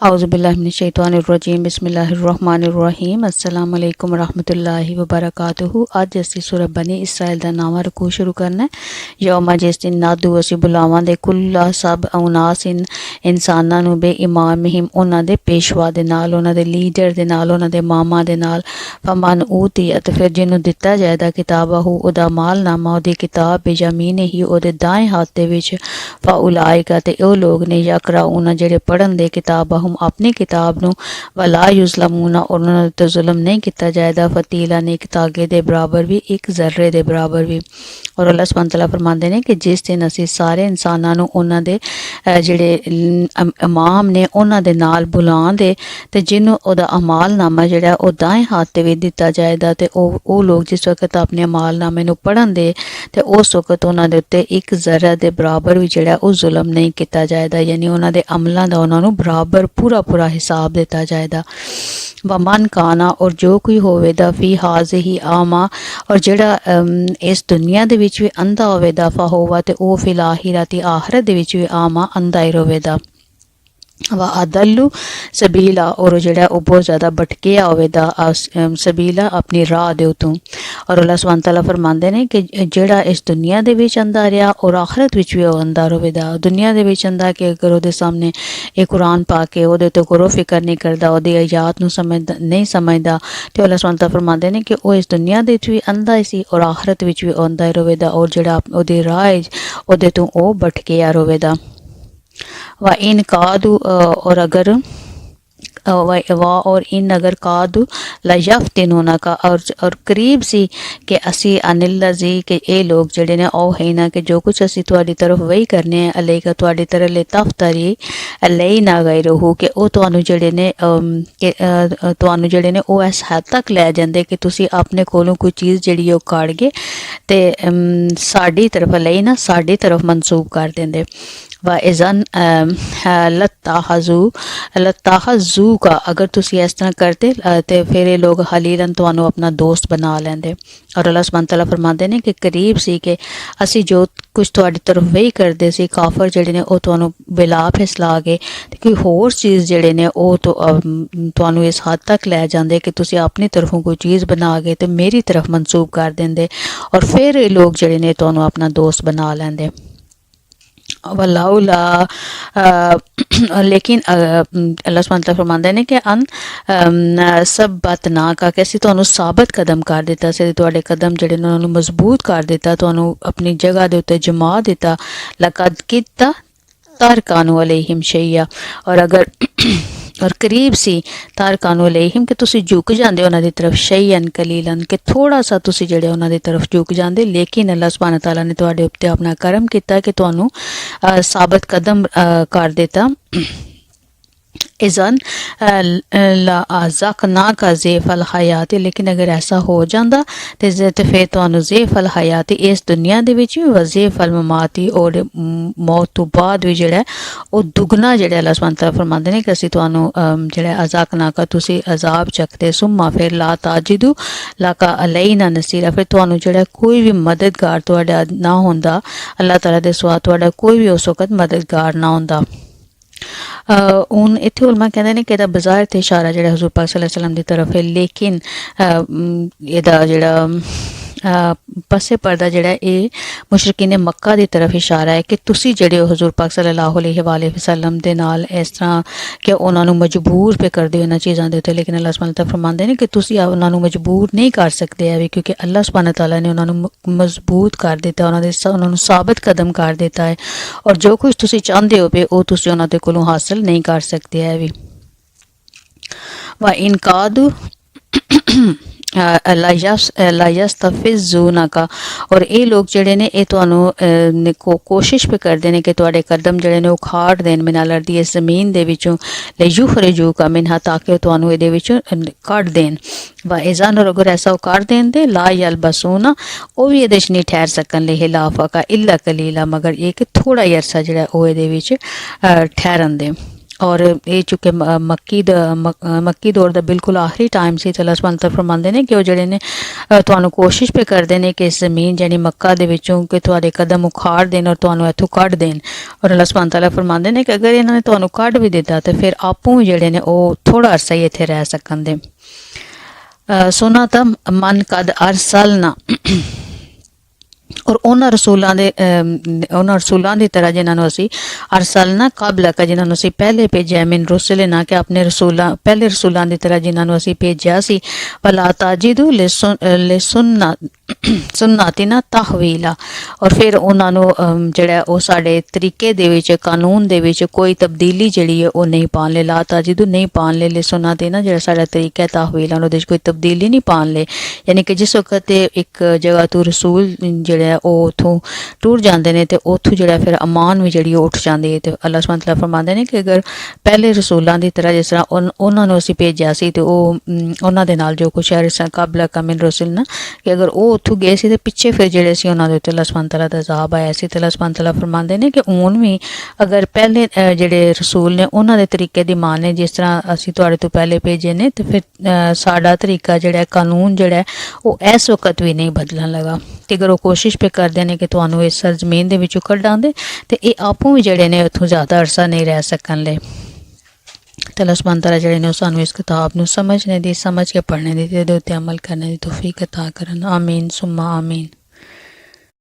ਆਉਜ਼ੁਬਿਲਲਾਹਿਮਿਨਸ਼ੈਤਾਨਿਰਰਜੀਮ ਬਿਸਮਿਲ੍ਲਾਹਿਰਰਹਿਮਾਨਿਰਰਹੀਮ ਅਸਲਾਮ ਅਲੈਕੁਮ ਰਹਿਮਤੁਲਾਹਿ ਵਬਰਕਾਤੁਹੂ ਅੱਜ ਅਸੀਂ ਸੂਰਾ ਬਨੀ ਇਸਰਾਇਲ ਦਾ ਨਾਮਾ ਰਕੂ ਸ਼ੁਰੂ ਕਰਨਾ ਹੈ ਯੌਮਾ ਜਿਸ ਦਿਨ ਨਾਦੂ ਅਸੀਂ ਬੁਲਾਵਾਂਗੇ ਕੁੱਲਾ ਸਭ ਉਨਾਸ ਇਨ ਇਨਸਾਨਾਂ ਨੂੰ ਬੇ ਇਮਾਮਹਿਮ ਉਹਨਾਂ ਦੇ ਪੇਸ਼ਵਾ ਦੇ ਨਾਲ ਉਹਨਾਂ ਦੇ ਲੀਡਰ ਦੇ ਨਾਲ ਉਹਨਾਂ ਦੇ ਮਾਮਾ ਦੇ ਨਾਲ ਫਮਨ ਊਤੀ ਅਤੇ ਫਿਰ ਜਿਹਨੂੰ ਦਿੱਤਾ ਜਾਏਦਾ ਕਿਤਾਬਹੂ ਉਹਦਾ ਮਾਲ ਨਾਮਾ ਉਹਦੀ ਕਿਤਾਬ ਬੇਜਮੀਨ ਹੀ ਉਹਦੇ ਦਾਏ ਹੱਥ ਦੇ ਵਿੱਚ ਫਉਲਾਇਕਾ ਤੇ ਉਹ ਲੋਕ ਨੇ ਯਕਰਾਉਨਾ ਜਿਹੜੇ ਪੜਨ ਦੇ ਕਿਤਾਬਹਮ ਆਪਣੀ ਕਿਤਾਬ ਨੂੰ ਵਲਾ ਯੁਜ਼ਲਮੂਨਾ ਔਰ ਉਹਨਾਂ ਤੇ ਜ਼ੁਲਮ ਨਹੀਂ ਕੀਤਾ ਜਾਏਗਾ ਫਤੀਲਾ ਨੇ ਇੱਕ ਤਾਗੇ ਦੇ ਬਰਾਬਰ ਵੀ, ਇੱਕ ਜ਼ਰਰੇ ਦੇ ਬਰਾਬਰ ਵੀ। ਔਰ ਅੱਲਾਹ ਸੁਬਹਾਨ ਤਆਲਾ ਫਰਮਾਉਂਦੇ ਨੇ ਕਿ ਜਿਸ ਦਿਨ ਅਸੀਂ ਸਾਰੇ ਇਨਸਾਨਾਂ ਨੂੰ ਉਹਨਾਂ ਦੇ ਜਿਹੜੇ ਇਮਾਮ ਨੇ ਉਹਨਾਂ ਦੇ ਨਾਲ ਬੁਲਾਉਂਦੇ ਤੇ ਜਿਹਨੂੰ ਉਹਦਾ ਅਮਾਲਨਾਮਾ ਜਿਹੜਾ ਉਹ ਦਾਏ ਹੱਥ ਤੇ ਵੀ ਦਿੱਤਾ ਜਾਏਗਾ ਤੇ ਉਹ ਉਹ ਲੋਕ ਜਿਸ ਵਕਤ ਆਪਣੇ ਅਮਾਲਨਾਮੇ ਨੂੰ ਪੜ੍ਹਨ ਦੇ, ਤੇ ਉਸ ਵਕਤ ਉਹਨਾਂ ਦੇ ਉੱਤੇ ਇੱਕ ਜ਼ਰਾ ਦੇ ਬਰਾਬਰ ਵੀ ਜਿਹੜਾ ਉਹ ਜ਼ੁਲਮ ਨਹੀਂ ਕੀਤਾ ਜਾਏਗਾ ਯਾਨੀ ਉਹਨਾਂ ਦੇ ਅਮਲਾਂ ਦਾ ਉਹਨਾਂ ਨੂੰ ਬਰਾਬਰ ਪੂਰਾ ਪੂਰਾ ਹਿਸਾਬ ਦਿੱਤਾ ਜਾਏਗਾ ਵਮਨ ਕਾਨਾ, ਔਰ ਜੋ ਕੋਈ ਹੋਵੇਗਾ, ਫੀ ਹਾਜ਼ਿਹੀ ਆਮਾ, ਔਰ ਜਿਹੜਾ ਇਸ ਦੁਨੀਆ ਦੇ ਵਿੱਚ ਵੀ ਅੰਧਾ ਹੋਵੇ ਫਾ ਹੋਵਾ ਤੇ ਉਹ ਫਿਲ ਆਖਿਰਤੀ ਆਖਰਤ ਦੇ ਵਿੱਚ ਵੀ ਆਮਾ ਅੰਧਾ ਹੀ ਹੋਵੇਗਾ ਵਾ ਅਦਲੂ ਸਬੀਲਾ ਔਰ ਉਹ ਜਿਹੜਾ ਉਹ ਬਹੁਤ ਜ਼ਿਆਦਾ ਭਟਕਿਆ ਹੋਵੇਗਾ ਸਬੀਲਾ ਆਪਣੀ ਰਾਹ ਦੇ ਉਤੋਂ। ਔਰ ਅੱਲਾਹ ਸੁਬਹਾਨ ਤਾਲਾ ਫਰਮਾਉਂਦੇ ਨੇ ਕਿ ਜਿਹੜਾ ਇਸ ਦੁਨੀਆ ਦੇ ਵਿੱਚ ਅੰਧਾ ਰਿਹਾ ਔਰ ਆਖਰਤ ਵਿੱਚ ਵੀ ਉਹ ਅੰਧਾ ਹੋਵੇਗਾ ਦੁਨੀਆ ਦੇ ਵਿੱਚ ਅੰਧਾ ਕਿ ਅਗਰ ਉਹਦੇ ਸਾਹਮਣੇ ਇਹ ਕੁਰਾਨ ਪਾ ਕੇ ਉਹਦੇ ਤੋਂ ਗੌਰ ਫਿਕਰ ਨਹੀਂ ਕਰਦਾ ਉਹਦੀ ਆਯਾਤ ਨੂੰ ਸਮਝਦਾ ਨਹੀਂ ਸਮਝਦਾ ਤੇ ਅੱਲਾਹ ਸੁਬਹਾਨ ਤਾਲਾ ਫਰਮਾਉਂਦੇ ਨੇ ਕਿ ਉਹ ਇਸ ਦੁਨੀਆ ਦੇ ਵਿੱਚ ਵੀ ਅੰਧਾ ਸੀ ਔਰ ਆਖਰਤ ਵਿੱਚ ਵੀ ਉਹ ਅੰਧਾ ਔਰ ਜਿਹੜਾ ਉਹਦੀ ਰਾਹ ਹੈ, ਉਹਦੇ ਤੋਂ ਉਹ ਭਟਕਿਆ ਹੋਵੇਗਾ व इन कादू अ, और अगर अ, व वा और इन अगर कादू ਲਯਫਤਿਨੂਨਾ ਕਾ ਔਰ ਔਰ ਕਰੀਬ ਸੀ ਕਿ ਅਸੀਂ ਅਨਿਲਜ਼ੀ ਕਿ ਇਹ ਲੋਕ ਜਿਹੜੇ ਨੇ ਉਹ ਹੈ ਨਾ ਕਿ ਜੋ ਕੁਝ ਅਸੀਂ ਤੁਹਾਡੀ ਤਰਫ ਵਹੀ ਕਰਨੇ ਆ ਅਲੇਗਾ ਤੁਹਾਡੀ ਤਰਫ ਲੈ ਤਫਤਰੀ ਅਲਈ ਨਾ ਗਏ ਰਹੋ ਕਿ ਉਹ ਤੁਹਾਨੂੰ ਜਿਹੜੇ ਨੇ ਅਮ, ਕਿ ਅ, ਅ, ਤੁਹਾਨੂੰ ਜਿਹੜੇ ਨੇ ਉਹ ਇਸ ਹੱਦ ਤੱਕ ਲੈ ਜਾਂਦੇ ਕਿ ਤੁਸੀਂ ਆਪਣੇ ਕੋਲੋਂ ਕੋਈ ਚੀਜ਼ ਜਿਹੜੀ ਉਹ ਕਾੜ ਗਏ ਤੇ ਅਮ, ਸਾਡੀ ਤਰਫ ਲਈ ਨਾ ਸਾਡੀ ਤਰਫ ਮਨਸੂਬ ਕਰ ਦਿੰਦੇ ਵਾ ਇਜ਼ਨ ਲਤਾਹਜ਼ੂ ਲਤਾਹਜ਼ੂ ਕਾ ਅਗਰ ਤੁਸੀਂ ਇਸ ਤਰ੍ਹਾਂ ਕਰਦੇ ਅ, ਤੇ ਫਿਰ ਇਹ ਲੋਕ ਹਲੀਲਨ ਤੁਹਾਨੂੰ ਆਪਣਾ ਦੋਸਤ ਬਣਾ ਲੈਂਦੇ ਔਰ ਅੱਲਾਹ ਸੁਬਹਾਨ ਤਾਲਾ ਫਰਮਾਉਂਦੇ ਨੇ ਕਿ ਕਰੀਬ ਸੀ ਕਿ ਅਸੀਂ ਜੋ ਕੁਝ ਤੁਹਾਡੀ ਤਰਫ ਵਹੀ ਕਰਦੇ ਸੀ ਕਾਫਰ ਜਿਹੜੇ ਨੇ ਉਹ ਤੁਹਾਨੂੰ ਬਿਲਾ ਫਿਸਲਾ ਕੇ ਤੇ ਕੋਈ ਹੋਰ ਚੀਜ਼ ਜਿਹੜੇ ਨੇ ਉਹ ਤੁਹਾਨੂੰ ਇਸ ਹੱਦ ਤੱਕ ਲੈ ਜਾਂਦੇ ਕਿ ਤੁਸੀਂ ਆਪਣੀ ਤਰਫੋਂ ਕੋਈ ਚੀਜ਼ ਬਣਾ ਕੇ ਤੇ ਮੇਰੀ ਤਰਫ ਮਨਸੂਬ ਕਰ ਦਿੰਦੇ ਔਰ ਫਿਰ ਇਹ ਲੋਕ ਜਿਹੜੇ ਨੇ ਤੁਹਾਨੂੰ ਆਪਣਾ ਦੋਸਤ ਬਣਾ ਲੈਂਦੇ ਵਲਾਉਲਾ ਲੇਕਿਨ ਅ, ਅਮ, ਅੱਲਾਹ ਸੁਬਹਾਨ ਤਾਲਾ ਫਰਮਾਉਂਦੇ ਨੇ ਕਿ ਅਨ ਅਮ, ਸਭ ਬਾਤ ਨਾ ਕਾ ਕਿ ਅਸੀਂ ਤੁਹਾਨੂੰ ਸਾਬਤ ਕਦਮ ਕਰ ਦਿੱਤਾ ਸੀ ਤੁਹਾਡੇ ਕਦਮ ਜਿਹੜੇ ਨੇ ਉਹਨਾਂ ਨੂੰ ਮਜ਼ਬੂਤ ਕਰ ਦਿੱਤਾ ਤੁਹਾਨੂੰ ਆਪਣੀ ਜਗ੍ਹਾ ਦੇ ਉੱਤੇ ਜਮਾ ਦਿੱਤਾ ਲਕਦ ਕੀਤਾ ਤਾਰਕਾਨੂ ਅਲੈਹਿਮ ਸ਼ਈਆ ਔਰ ਅਗਰ ਔਰ ਕਰੀਬ ਸੀ ਤਾਰਕਾਨੂ ਅਲੈਹਿਮ ਕਿ ਤੁਸੀਂ ਝੁਕ ਜਾਂਦੇ ਉਹਨਾਂ ਦੀ ਤਰਫ ਸ਼ੈਯਨ ਕਲੀਲਨ ਕਿ ਥੋੜਾ ਸਾ ਤੁਸੀਂ ਜਿਹੜੇ ਉਹਨਾਂ ਦੀ ਤਰਫ ਝੁਕ ਜਾਂਦੇ। ਲੇਕਿਨ ਅੱਲਾਹ ਸੁਬਹਾਨ ਤਾਲਾ ਨੇ ਤੁਹਾਡੇ ਉੱਤੇ ਆਪਣਾ ਕਰਮ ਕੀਤਾ ਕਿ ਤੁਹਾਨੂੰ ਸਾਬਤ ਕਦਮ ਕਰ ਦਿੱਤਾ। ਇਜ਼ਨ ਲਾ ਅਜ਼ਕਨਾ ਕਾ ਜ਼ੇਫਲ ਹਯਾਤ ਲੇਕਿਨ ਅਗਰ ਐਸਾ ਹੋ ਜਾਂਦਾ ਤੇ ਜੇ ਤੇ ਫਿਰ ਤੁਹਾਨੂੰ ਜ਼ੇਫਲ ਹਯਾਤ ਇਸ ਦੁਨੀਆ ਦੇ ਵਿੱਚ ਵੀ ਵਜ਼ੇਫਲ ਮਮਾਤੀ ਔਰ ਮੌਤ ਤੋਂ ਬਾਅਦ ਵੀ ਜਿਹੜਾ ਉਹ ਦੁਗਣਾ ਜਿਹੜਾ ਅੱਲਾਹ ਸੁਬਹਾਨ ਤਾਲਾ ਫਰਮਾਉਂਦੇ ਨੇ ਕਿ ਅਸੀਂ ਤੁਹਾਨੂੰ ਜਿਹੜਾ ਜਿਹੜਾ ਅਜ਼ਕਨਾ ਕਰ ਤੁਸੀਂ ਅਜ਼ਾਬ ਚੱਕਦੇ ਸੁਮਾ ਫਿਰ ਲਾ ਤਾਜਿਦੂ ਲਾਕਾ ਅਲੈਨਾ ਨਸੀਰਾ ਫਿਰ ਤੁਹਾਨੂੰ ਜਿਹੜਾ ਕੋਈ ਵੀ ਮਦਦਗਾਰ ਤੁਹਾਡਾ ਨਾ ਹੁੰਦਾ ਅੱਲਾਹ ਤਾਲਾ ਦੇ ਸਵਾ ਤੁਹਾਡਾ ਕੋਈ ਵੀ ਉਸ ਵਕਤ ਮਦਦਗਾਰ ਨਾ ਹੁੰਦਾ ਅਹ ਹੁਣ ਇੱਥੇ ਉਲਮਾ ਕਹਿੰਦੇ ਨੇ ਕਿ ਇਹਦਾ ਬਾਜ਼ਾਰ ਤੇ ਇਸ਼ਾਰਾ ਜਿਹੜਾ ਹਜ਼ੂਰ ਪਾਕ ਸੱਲੱਲਾਹੁ ਅਲੈਹਿ ਵਸੱਲਮ ਦੀ ਤਰਫ ਹੈ, ਲੇਕਿਨ ਇਹਦਾ ਜਿਹੜਾ ਪਸੇ ਪਰਦਾ ਜਿਹੜਾ ਇਹ ਮੁਸ਼ਰਕਿਨ ਮੱਕਾ ਦੀ ਤਰਫ ਇਸ਼ਾਰਾ ਹੈ ਕਿ ਤੁਸੀਂ ਜਿਹੜੇ ਹਜ਼ੂਰ ਪਾਕ ਸੱਲੱਲਾਹੁ ਅਲੈਹਿ ਵਾਲੇ ਵਸੱਲਮ ਦੇ ਨਾਲ ਇਸ ਤਰ੍ਹਾਂ ਕਿ ਉਹਨਾਂ ਨੂੰ ਮਜਬੂਰ ਪੇ ਕਰਦੇ ਹੋ ਇਹਨਾਂ ਚੀਜ਼ਾਂ ਦੇ ਉੱਤੇ, ਲੇਕਿਨ ਅੱਲਾਹ ਸੁਬਹਾਨਹੁ ਤਾਲਾ ਫਰਮਾਉਂਦੇ ਨੇ ਕਿ ਤੁਸੀਂ ਉਹਨਾਂ ਨੂੰ ਮਜਬੂਰ ਨਹੀਂ ਕਰ ਸਕਦੇ ਐਵੇਂ, ਕਿਉਂਕਿ ਅੱਲਾਹ ਸੁਬਹਾਨਹੁ ਤਾਲਾ ਨੇ ਉਹਨਾਂ ਨੂੰ ਮਜ਼ਬੂਤ ਕਰ ਦਿੱਤਾ, ਉਹਨਾਂ ਦੇ ਉਹਨਾਂ ਨੂੰ ਸਾਬਤ ਕਦਮ ਕਰ ਦਿੱਤਾ ਹੈ, ਔਰ ਜੋ ਕੁਝ ਤੁਸੀਂ ਚਾਹੁੰਦੇ ਹੋ ਪਏ ਉਹ ਤੁਸੀਂ ਉਹਨਾਂ ਦੇ ਕੋਲੋਂ ਹਾਸਲ ਨਹੀਂ ਕਰ ਸਕਦੇ ਹੈ ਵੀ ਵਾ ਇਨਕਾਦੂ ਲਾ ਯਸ ਲਾ ਯਸਤਫਿਜ਼ੂਨਾ ਕਾ ਔਰ ਇਹ ਲੋਕ ਜਿਹੜੇ ਨੇ ਇਹ ਤੁਹਾਨੂੰ ਕੋ ਕੋਸ਼ਿਸ਼ ਵੀ ਕਰਦੇ ਨੇ ਕਿ ਤੁਹਾਡੇ ਕਦਮ ਜਿਹੜੇ ਨੇ ਉਹ ਖਾੜ ਦੇਣ ਮਿਨਾ ਲੜਦੀ ਇਸ ਜ਼ਮੀਨ ਦੇ ਵਿੱਚੋਂ। ਲਯੁਖਰਜੂ ਕਾ ਮਿਨਹਾ ਤਾਂ ਕਿ ਉਹ ਤੁਹਾਨੂੰ ਇਹਦੇ ਵਿੱਚੋਂ ਕੱਢ ਦੇਣ। ਵਾ ਇਜ਼ਾਨ ਔਰ ਅਗਰ ਐਸਾ ਉਹ ਕਰ ਦੇਣ ਤੇ ਲਾ ਯਲਬਸੂਨਾ ਉਹ ਵੀ ਇਹਦੇ 'ਚ ਨਹੀਂ ਠਹਿਰ ਸਕਣ ਲਈ ਹਿਲਾਫਾ ਕਾ ਇਲਾ ਕਲੀਲਾ ਮਗਰ ਇਹ ਕਿ ਥੋੜਾ ਹੀ ਅਰਸਾ ਜਿਹੜਾ ਉਹ ਇਹਦੇ ਵਿੱਚ ਅਹ, ਠਹਿਰਨ ਦੇ ਔਰ ਇਹ ਚੁੱਕੇ ਮੱਕੀ ਦਾ ਮਕ- ਮੱਕੀ ਦੌਰ ਦਾ ਬਿਲਕੁਲ ਆਖਰੀ ਟਾਈਮ ਸੀ ਤੇ ਅੱਲਾਹ ਸੁਬਹਾਨ ਤਆਲਾ ਫਰਮਾਉਂਦੇ ਨੇ ਕਿ ਉਹ ਜਿਹੜੇ ਨੇ ਤੁਹਾਨੂੰ ਕੋਸ਼ਿਸ਼ ਪੇ ਕਰਦੇ ਨੇ ਕਿ ਇਸ ਜ਼ਮੀਨ ਯਾਨੀ ਮੱਕਾ ਦੇ ਵਿੱਚੋਂ ਕਿ ਤੁਹਾਡੇ ਕਦਮ ਉਖਾੜ ਦੇਣ ਔਰ ਤੁਹਾਨੂੰ ਇੱਥੋਂ ਕੱਢ ਦੇਣ। ਔਰ ਅੱਲਾਹ ਸੁਬਹਾਨ ਤਆਲਾ ਫਰਮਾਉਂਦੇ ਨੇ ਕਿ ਅਗਰ ਇਹਨਾਂ ਨੇ ਤੁਹਾਨੂੰ ਕੱਢ ਵੀ ਦਿੱਤਾ ਤੇ ਫਿਰ ਆਪੂ ਵੀ ਜਿਹੜੇ ਨੇ ਉਹ ਥੋੜਾ ਅਰਸਾ ਹੀ ਇੱਥੇ ਰਹਿ ਸਕਣ ਦੇ ਅ, ਸੁਨਾ ਤਾਂ ਮਨ ਕਦ ਅਰਸਲਨਾ ਔਰ ਉਹਨਾਂ ਰਸੂਲਾਂ ਦੇ ਅਮ, ਉਹਨਾਂ ਰਸੂਲਾਂ ਦੀ ਤਰ੍ਹਾਂ ਜਿਨ੍ਹਾਂ ਨੂੰ ਅਸੀਂ ਅਰਸਲਨਾ ਕਬਲ ਕ ਜਿਨ੍ਹਾਂ ਨੂੰ ਅਸੀਂ ਪਹਿਲੇ ਭੇਜਿਆ ਮਿਨ ਰਸੂਲਨਾ ਕਿ ਆਪਣੇ ਰਸੂਲਾਂ ਪਹਿਲੇ ਰਸੂਲਾਂ ਦੀ ਤਰ੍ਹਾਂ ਜਿਨ੍ਹਾਂ ਨੂੰ ਅਸੀਂ ਭੇਜਿਆ ਸੀ ਵਲਾ ਤਾਜਿਦੂ ਲਿਸੁਨਨਾ ਸੁਨਨਾਤਿਨਾ ਤਹਵੀਲਾ ਔਰ ਫਿਰ ਉਹਨਾਂ ਨੂੰ ਜਿਹੜਾ ਉਹ ਸਾਡੇ ਤਰੀਕੇ ਦੇ ਵਿੱਚ, ਕਾਨੂੰਨ ਦੇ ਵਿੱਚ ਕੋਈ ਤਬਦੀਲੀ ਜਿਹੜੀ ਹੈ ਉਹ ਨਹੀਂ ਪਾਉਣ ਲੈ ਲਾ ਤਾਜਿਦੂ ਨਹੀਂ ਪਾਉਣ ਲੈ ਲਿਸੁਨਨਾਤਿਨਾ ਜਿਹੜਾ ਸਾਡਾ ਤਰੀਕਾ ਹੈ ਤਹਵੀਲਾ ਉਹਦੇ ਵਿੱਚ ਕੋਈ ਤਬਦੀਲੀ ਨਹੀਂ ਪਾਉਣ ਲੈ ਯਾਨੀ ਕਿ ਜਿਸ ਵਕਤ ਤੇ ਇੱਕ ਜਗ੍ਹਾ ਤੋਂ ਰਸੂਲ ਜਿਹੜਾ ਉਹ ਉਥੋਂ ਟੁਰ ਜਾਂਦੇ ਨੇ ਤੇ ਉਥੋਂ ਜਿਹੜਾ ਫਿਰ ਅਮਾਨ ਵੀ ਜਿਹੜੀ ਉਹ ਉੱਠ ਜਾਂਦੀ ਹੈ ਤੇ ਅੱਲਾਹ ਸੁਬਹਾਨ ਤਆਲਾ ਫਰਮਾਉਂਦੇ ਨੇ ਕਿ ਅਗਰ ਪਹਿਲੇ ਰਸੂਲਾਂ ਦੀ ਤਰ੍ਹਾਂ ਜਿਸ ਤਰ੍ਹਾਂ ਉਨ- ਉਹਨਾਂ ਨੂੰ ਅਸੀਂ ਭੇਜਿਆ ਸੀ ਤੇ ਉਹ ਉਹਨਾਂ ਦੇ ਨਾਲ ਜੋ ਕੁਛ ਹੈ ਰਿਸਾ ਕਬਲਾ ਕਮਿਨ ਰਸੂਲ ਨਾ, ਕਿ ਅਗਰ ਉਹ ਉੱਥੋਂ ਗਏ ਸੀ ਤੇ ਪਿੱਛੇ ਫਿਰ ਜਿਹੜੇ ਸੀ ਉਹਨਾਂ ਦੇ ਉੱਤੇ ਅੱਲਾਹ ਸੁਬਹਾਨ ਦਾ ਅਜ਼ਾਬ ਆਇਆ ਸੀ ਤੇ ਅੱਲਾਹ ਸੁਬਹਾਨ ਫਰਮਾਉਂਦੇ ਨੇ ਕਿ ਹੁਣ ਵੀ ਅਗਰ ਪਹਿਲੇ ਜਿਹੜੇ ਰਸੂਲ ਨੇ ਉਹਨਾਂ ਦੇ ਤਰੀਕੇ ਦੀ ਮਾਨ ਨੇ, ਜਿਸ ਤਰ੍ਹਾਂ ਅਸੀਂ ਤੁਹਾਡੇ ਤੋਂ ਪਹਿਲੇ ਭੇਜੇ ਨੇ, ਤੇ ਫਿਰ ਸਾਡਾ ਤਰੀਕਾ ਜਿਹੜਾ ਕਾਨੂੰਨ ਜਿਹੜਾ ਉਹ ਇਸ ਵਕਤ ਵੀ ਨਹੀਂ ਬਦਲਣ ਲੱਗਾ। ਤੇ ਅਗਰ ਉਹ ਕੋਸ਼ਿਸ਼ ਪੇ ਕਰਦੇ ਨੇ ਕਿ ਤੁਹਾਨੂੰ ਇਸ ਸਰਜ਼ਮੀਨ ਦੇ ਵਿੱਚੋਂ ਕੱਢਾਂ ਦੇ ਤੇ ਇਹ ਆਪੋ ਵੀ ਜਿਹੜੇ ਨੇ ਉੱਥੋਂ ਜ਼ਿਆਦਾ ਅਰਸਾ ਨਹੀਂ ਰਹਿ ਸਕਣ ਲੈ ਤੇ ਅੱਲਾਹ ਸੁਬਹਾਨ ਤਆਲਾ ਜਿਹੜੇ ਨੇ ਉਹ ਸਾਨੂੰ ਇਸ ਕਿਤਾਬ ਨੂੰ ਸਮਝਣੇ ਦੀ ਸਮਝ ਕੇ ਪੜ੍ਹਨੇ ਦੀ ਤੇ ਇਹਦੇ ਉੱਤੇ ਅਮਲ ਕਰਨੇ ਦੀ ਤੌਫੀਕ عطا ਕਰਨ ਆਮੀਨ ਸੁਮਾ ਆਮੀਨ